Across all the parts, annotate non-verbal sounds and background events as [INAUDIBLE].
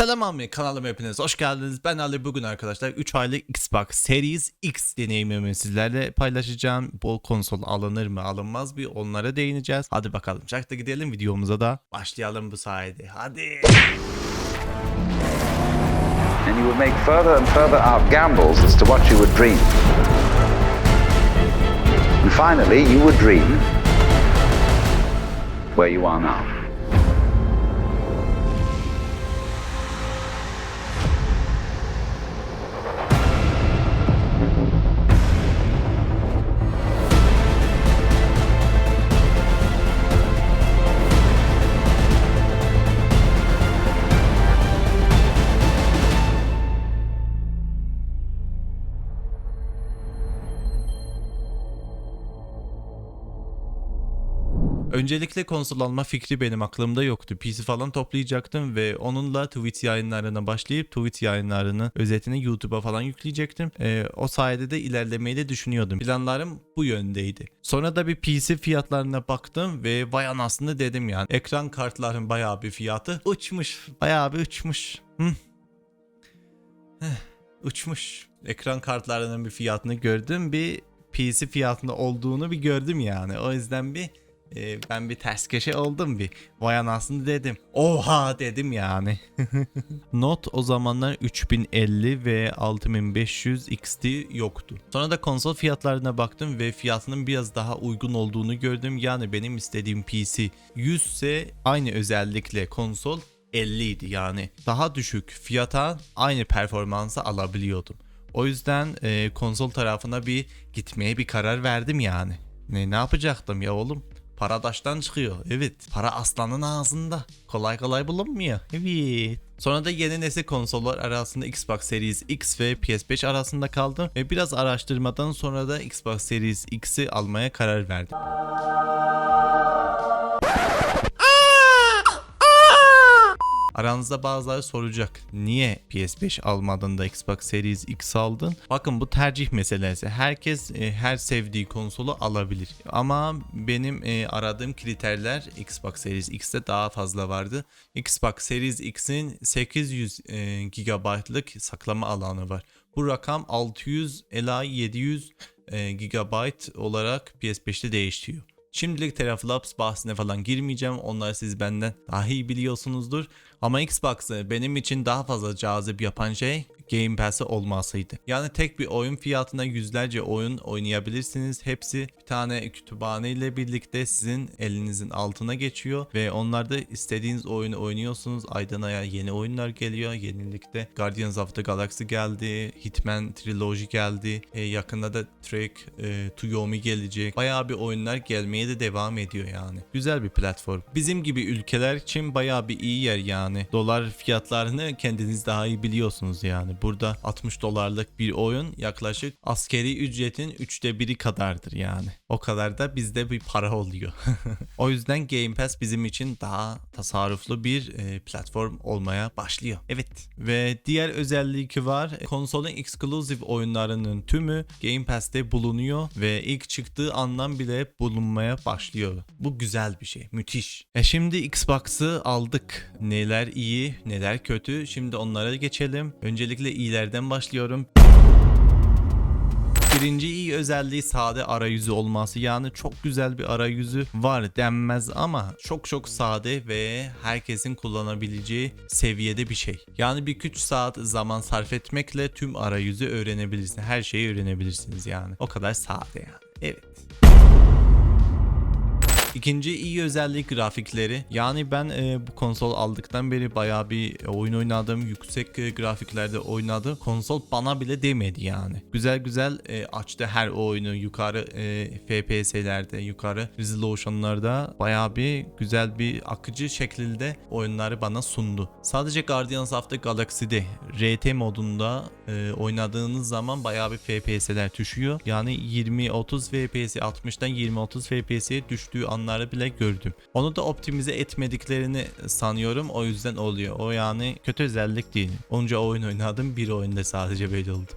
Selam abi kanalıma hepiniz hoş geldiniz. Ben Ali bugün arkadaşlar 3 aylık Xbox Series X deneyimimi sizlerle paylaşacağım. Bu konsol alınır mı alınmaz mı onlara değineceğiz. Hadi bakalım çakta gidelim videomuza da başlayalım bu sayede. Hadi. and you would make further and further out gambles as to what you would dream. And finally, you would dream where you are now. Öncelikle konsol alma fikri benim aklımda yoktu. PC falan toplayacaktım ve onunla Twitch yayınlarına başlayıp Twitch yayınlarını özetini YouTube'a falan yükleyecektim. Ee, o sayede de ilerlemeyi de düşünüyordum. Planlarım bu yöndeydi. Sonra da bir PC fiyatlarına baktım ve vay anasını dedim yani. Ekran kartların bayağı bir fiyatı uçmuş. Bayağı bir uçmuş. Hı. Heh, uçmuş. Ekran kartlarının bir fiyatını gördüm. Bir PC fiyatında olduğunu bir gördüm yani. O yüzden bir e, ben bir ters köşe oldum bir. Vay anasını dedim. Oha dedim yani. [LAUGHS] Not o zamanlar 3050 ve 6500 XT yoktu. Sonra da konsol fiyatlarına baktım ve fiyatının biraz daha uygun olduğunu gördüm. Yani benim istediğim PC 100 ise aynı özellikle konsol 50 idi yani. Daha düşük fiyata aynı performansı alabiliyordum. O yüzden e, konsol tarafına bir gitmeye bir karar verdim yani. Ne ne yapacaktım ya oğlum? Para taştan çıkıyor. Evet. Para aslanın ağzında. Kolay kolay bulunmuyor. Evet. Sonra da yeni nesil konsollar arasında Xbox Series X ve PS5 arasında kaldım. Ve biraz araştırmadan sonra da Xbox Series X'i almaya karar verdim. Aranızda bazıları soracak. Niye PS5 almadın da Xbox Series X aldın? Bakın bu tercih meselesi. Herkes e, her sevdiği konsolu alabilir. Ama benim e, aradığım kriterler Xbox Series X'te daha fazla vardı. Xbox Series X'in 800 e, GB'lık saklama alanı var. Bu rakam 600 ila 700 e, GB olarak PS5'te değişiyor. Şimdilik teraflops bahsine falan girmeyeceğim. Onları siz benden daha iyi biliyorsunuzdur. Ama Xbox'ı benim için daha fazla cazip yapan şey Game Pass'i olmasıydı. Yani tek bir oyun fiyatına yüzlerce oyun oynayabilirsiniz. Hepsi bir tane kütüphane ile birlikte sizin elinizin altına geçiyor ve onlarda istediğiniz oyunu oynuyorsunuz. Aydan aya yeni oyunlar geliyor. Yenilikte Guardians of the Galaxy geldi, Hitman Trilogy geldi. E, yakında da Trek e, to Yomi gelecek. Bayağı bir oyunlar gelmeye de devam ediyor yani. Güzel bir platform. Bizim gibi ülkeler için bayağı bir iyi yer yani. Dolar fiyatlarını kendiniz daha iyi biliyorsunuz yani. Burada 60 dolarlık bir oyun yaklaşık askeri ücretin üçte biri kadardır yani. O kadar da bizde bir para oluyor. [LAUGHS] o yüzden Game Pass bizim için daha tasarruflu bir e, platform olmaya başlıyor. Evet. Ve diğer özelliği var. Konsolun exclusive oyunlarının tümü Game Pass'te bulunuyor ve ilk çıktığı andan bile bulunmaya başlıyor. Bu güzel bir şey. Müthiş. E şimdi Xbox'ı aldık. Neler iyi, neler kötü. Şimdi onlara geçelim. Öncelikle iyilerden başlıyorum. Birinci iyi özelliği sade arayüzü olması. Yani çok güzel bir arayüzü var denmez ama çok çok sade ve herkesin kullanabileceği seviyede bir şey. Yani bir 3 saat zaman sarf etmekle tüm arayüzü öğrenebilirsiniz. Her şeyi öğrenebilirsiniz yani. O kadar sade yani. Evet. İkinci iyi özellik grafikleri. Yani ben e, bu konsol aldıktan beri bayağı bir oyun oynadım. Yüksek e, grafiklerde oynadım. Konsol bana bile demedi yani. Güzel güzel e, açtı her oyunu. Yukarı e, FPS'lerde, yukarı resolution'larda bayağı bir güzel bir akıcı şekilde oyunları bana sundu. Sadece Guardians of the Galaxy'de RT modunda e, oynadığınız zaman bayağı bir FPS'ler düşüyor. Yani 20-30 FPS 60'dan 20-30 FPS'ye düştüğü anları bile gördüm. Onu da optimize etmediklerini sanıyorum. O yüzden oluyor. O yani kötü özellik değil. Onca oyun oynadım. Bir oyunda sadece böyle oldu.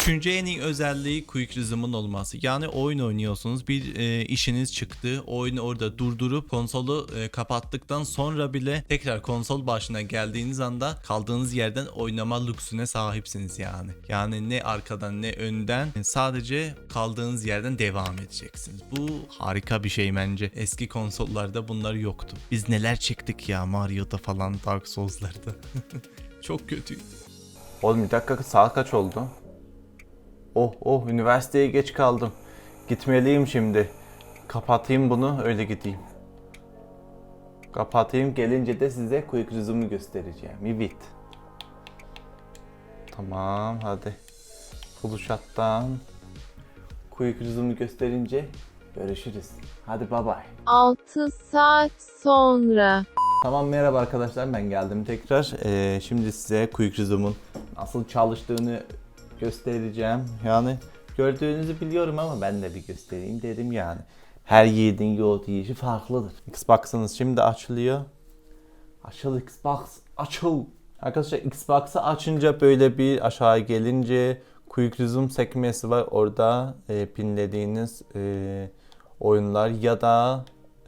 Üçüncü en iyi özelliği Quick Resume'ın olması. Yani oyun oynuyorsunuz, bir e, işiniz çıktı, oyunu orada durdurup konsolu e, kapattıktan sonra bile tekrar konsol başına geldiğiniz anda kaldığınız yerden oynama lüksüne sahipsiniz yani. Yani ne arkadan ne önden sadece kaldığınız yerden devam edeceksiniz. Bu harika bir şey bence. Eski konsollarda bunlar yoktu. Biz neler çektik ya Mario'da falan Dark Souls'larda. [LAUGHS] Çok kötüydü. Oğlum bir dakika saat kaç oldu? Oh oh üniversiteye geç kaldım. Gitmeliyim şimdi. Kapatayım bunu öyle gideyim. Kapatayım gelince de size quick resume'u göstereceğim. Evet. Tamam hadi. Full shot'tan quick resume'u gösterince görüşürüz. Hadi bye bye. 6 saat sonra. Tamam merhaba arkadaşlar ben geldim tekrar. Ee, şimdi size Quick Resume'un nasıl çalıştığını göstereceğim. Yani gördüğünüzü biliyorum ama ben de bir göstereyim dedim yani. Her yiğidin yoğurt yiyişi farklıdır. Xbox'ınız şimdi açılıyor. Açıl Xbox açıl. Arkadaşlar Xbox'ı açınca böyle bir aşağı gelince Quick Resume sekmesi var. Orada e, pinlediğiniz e, oyunlar ya da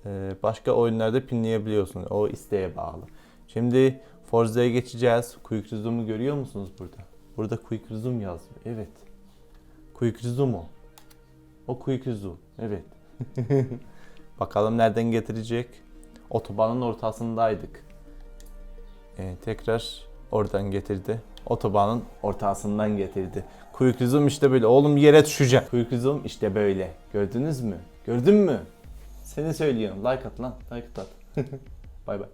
e, başka oyunlarda pinleyebiliyorsunuz. O isteğe bağlı. Şimdi Forza'ya geçeceğiz. Quick Resume'u görüyor musunuz burada? Burada Quick Resume yazıyor. Evet. Quick Resume o. O Quick Resume. Evet. [LAUGHS] Bakalım nereden getirecek. Otobanın ortasındaydık. Ee, tekrar oradan getirdi. Otobanın ortasından getirdi. Quick Resume işte böyle. Oğlum yere düşeceğim. Quick Resume işte böyle. Gördünüz mü? Gördün mü? Seni söylüyorum. Like at lan. Like at. [LAUGHS] bay bay.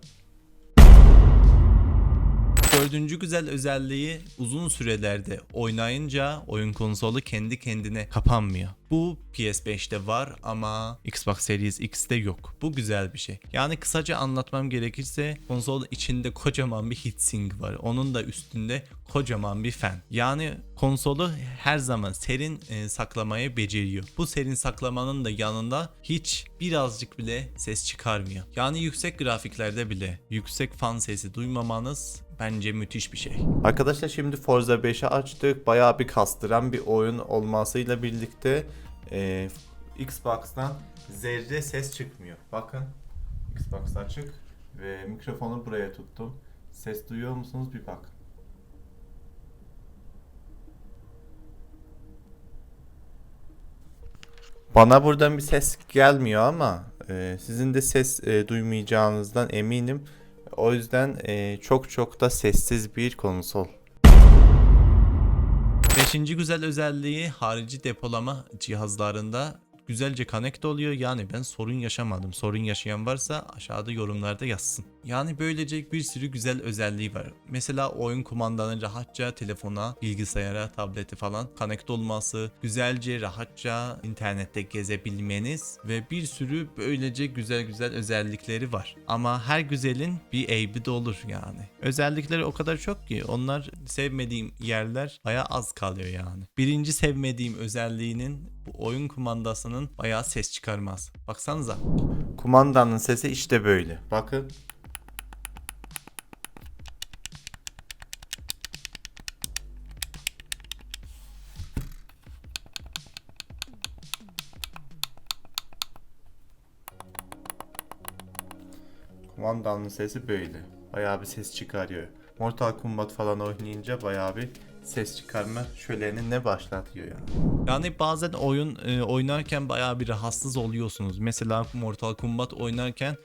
Dördüncü güzel özelliği uzun sürelerde oynayınca oyun konsolu kendi kendine kapanmıyor. Bu PS5'te var ama Xbox Series X'te yok. Bu güzel bir şey. Yani kısaca anlatmam gerekirse konsol içinde kocaman bir heatsink var. Onun da üstünde kocaman bir fan. Yani konsolu her zaman serin e, saklamayı beceriyor. Bu serin saklamanın da yanında hiç birazcık bile ses çıkarmıyor. Yani yüksek grafiklerde bile yüksek fan sesi duymamanız bence müthiş bir şey. Arkadaşlar şimdi Forza 5'i açtık. Bayağı bir kastıran bir oyun olmasıyla birlikte e, Xbox'tan zerre ses çıkmıyor. Bakın Xbox açık ve mikrofonu buraya tuttum. Ses duyuyor musunuz bir bakın. Bana buradan bir ses gelmiyor ama e, sizin de ses e, duymayacağınızdan eminim. O yüzden e, çok çok da sessiz bir konsol. Beşinci güzel özelliği harici depolama cihazlarında güzelce connect oluyor. Yani ben sorun yaşamadım. Sorun yaşayan varsa aşağıda yorumlarda yazsın. Yani böylece bir sürü güzel özelliği var. Mesela oyun kumandanın rahatça telefona, bilgisayara, tablete falan connect olması, güzelce rahatça internette gezebilmeniz ve bir sürü böylece güzel güzel özellikleri var. Ama her güzelin bir eybi de olur yani. Özellikleri o kadar çok ki onlar sevmediğim yerler baya az kalıyor yani. Birinci sevmediğim özelliğinin bu oyun kumandasının bayağı ses çıkarmaz. Baksanıza. Kumandanın sesi işte böyle. Bakın. Kumandanın sesi böyle. Bayağı bir ses çıkarıyor. Mortal Kombat falan oynayınca bayağı bir ses çıkarma şöleni ne başlatıyor yani. Yani bazen oyun e, oynarken bayağı bir rahatsız oluyorsunuz. Mesela Mortal Kombat oynarken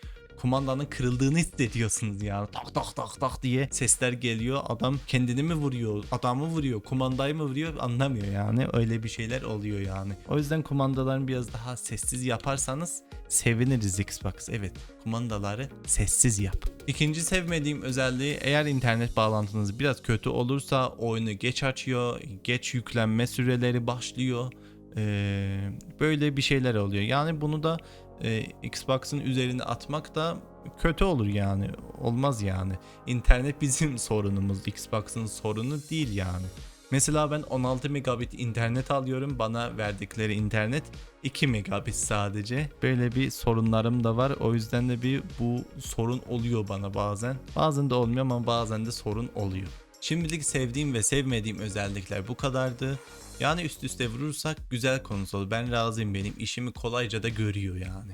kumandanın kırıldığını hissediyorsunuz yani. Tak tak tak tak diye sesler geliyor. Adam kendini mi vuruyor, adamı vuruyor, kumandayı mı vuruyor anlamıyor yani. Öyle bir şeyler oluyor yani. O yüzden kumandalarını biraz daha sessiz yaparsanız seviniriz Xbox. Evet kumandaları sessiz yap. İkinci sevmediğim özelliği eğer internet bağlantınız biraz kötü olursa oyunu geç açıyor, geç yüklenme süreleri başlıyor. Ee, böyle bir şeyler oluyor. Yani bunu da e, Xbox'ın üzerine atmak da kötü olur yani. Olmaz yani. İnternet bizim [LAUGHS] sorunumuz. Xbox'ın sorunu değil yani. Mesela ben 16 megabit internet alıyorum. Bana verdikleri internet 2 megabit sadece. Böyle bir sorunlarım da var. O yüzden de bir bu sorun oluyor bana bazen. Bazen de olmuyor ama bazen de sorun oluyor. Şimdilik sevdiğim ve sevmediğim özellikler bu kadardı. Yani üst üste vurursak güzel konsol. Ben razıyım benim işimi kolayca da görüyor yani.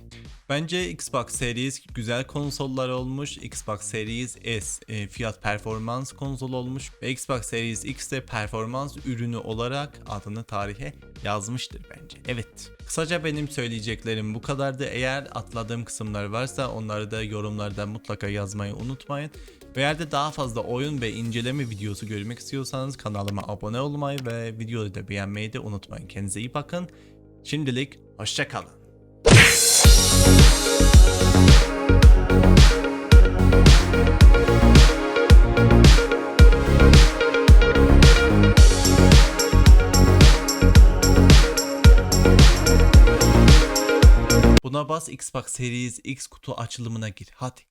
Bence Xbox Series güzel konsollar olmuş. Xbox Series S e, fiyat performans konsol olmuş. Ve Xbox Series X de performans ürünü olarak adını tarihe yazmıştır bence. Evet. Kısaca benim söyleyeceklerim bu kadardı. Eğer atladığım kısımlar varsa onları da yorumlarda mutlaka yazmayı unutmayın. Ve eğer de daha fazla oyun ve inceleme videosu görmek istiyorsanız kanalıma abone olmayı ve videoyu da beğenmeyi de unutmayın. Kendinize iyi bakın. Şimdilik hoşçakalın. Buna bas Xbox Series X kutu açılımına gir. Hadi.